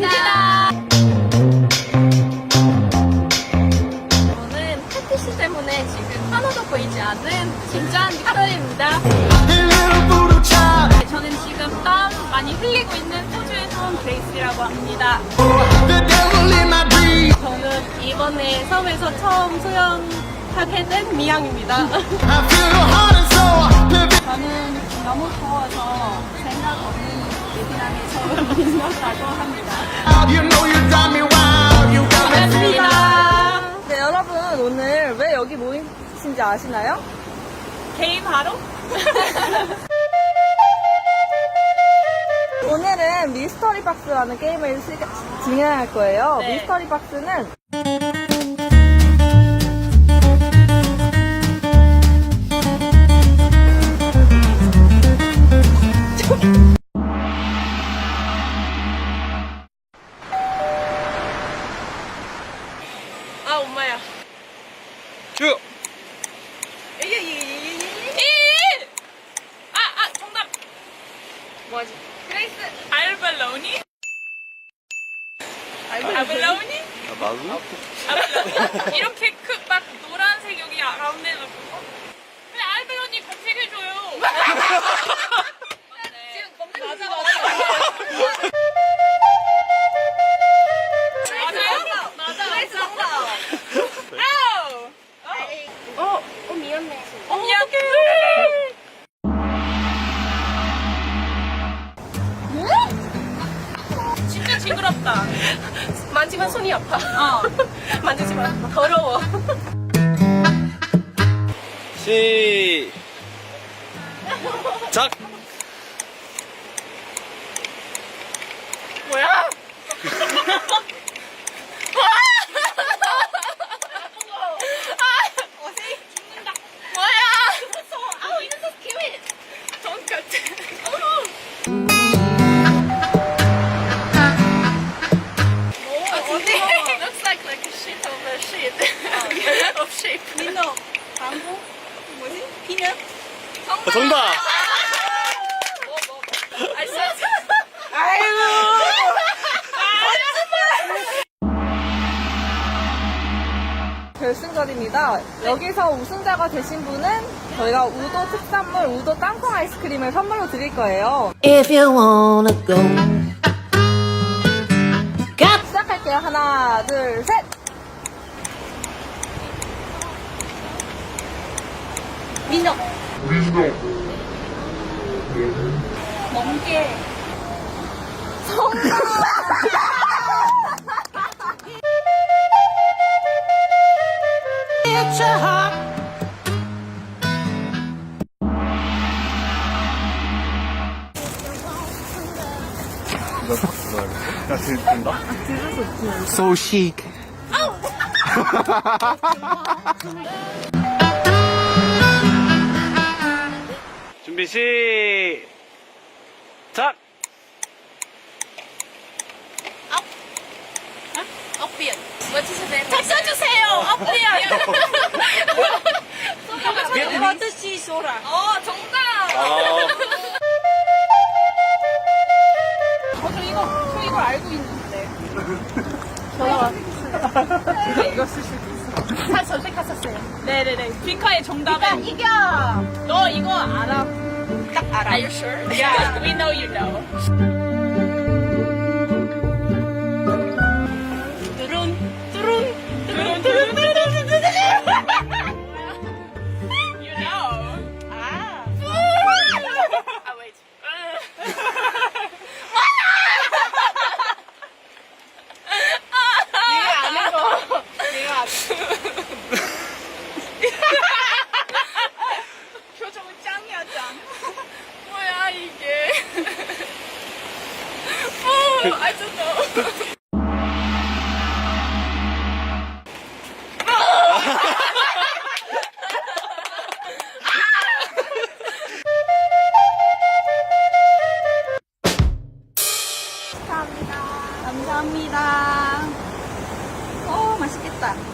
감사합니다. 저는 패티시 때문에 지금 하나도 보이지 않은 진짜한 빅터입니다. 네, 저는 지금 땀 많이 흘리고 있는 호주에서 온 그레이스라고 합니다. 저는 이번에 섬에서 처음 수영하게 된 미양입니다. 저는 너무 더워서 생각 없는 베트남에 처음 들어가고 합니다. 반갑습니다. 네, 여러분 오늘 왜 여기 모이신지 아시나요? 개인 바로? 오늘은 미스터리 박스라는 게임을 시- 진행할 거예요. 네. 미스터리 박스는 아, 마구? 알발로니? 이렇게 크, 막 노란색 여기 가운데 놓고. 왜 알발로니 검색해줘요? 지금 검색 맞아, 맞아. 맞아요? 맞아. 그레이스 정답. 아우! 어, 어, 미안해. 어, 미안해. 진짜 징그럽다. 만지면 손이 아파. 어. 만지지 마. 더러워. 시. 작! 방구? 뭐지? 피는? 어, 정답! 뭐, 뭐. 아, 진짜. 결승전입니다. 여기서 우승자가 되신 분은 저희가 우도 특산물 우도 땅콩 아이스크림을 선물로 드릴 거예요. If you wanna go, 시작할게요. 하나, 둘, 셋! 민호. 멍게. it's a heart. 나 들린다? So chic. 준비 시. 작! 업비언. 맞추세요. 잘 써주세요. 업비언. 버드씨 소라. 어, 정답. 아, 어, 저 이거, 저 이거 알고 있는데. 전화 이거 쓰실 수 있어. 잘 선택하셨어요. 네네네. 빅카의 정답은 이겨. 너 이거 알아? 딱 알아. Are you sure? Yeah, we know you know. 감사합니다. 감사합니다. 오, 맛있겠다.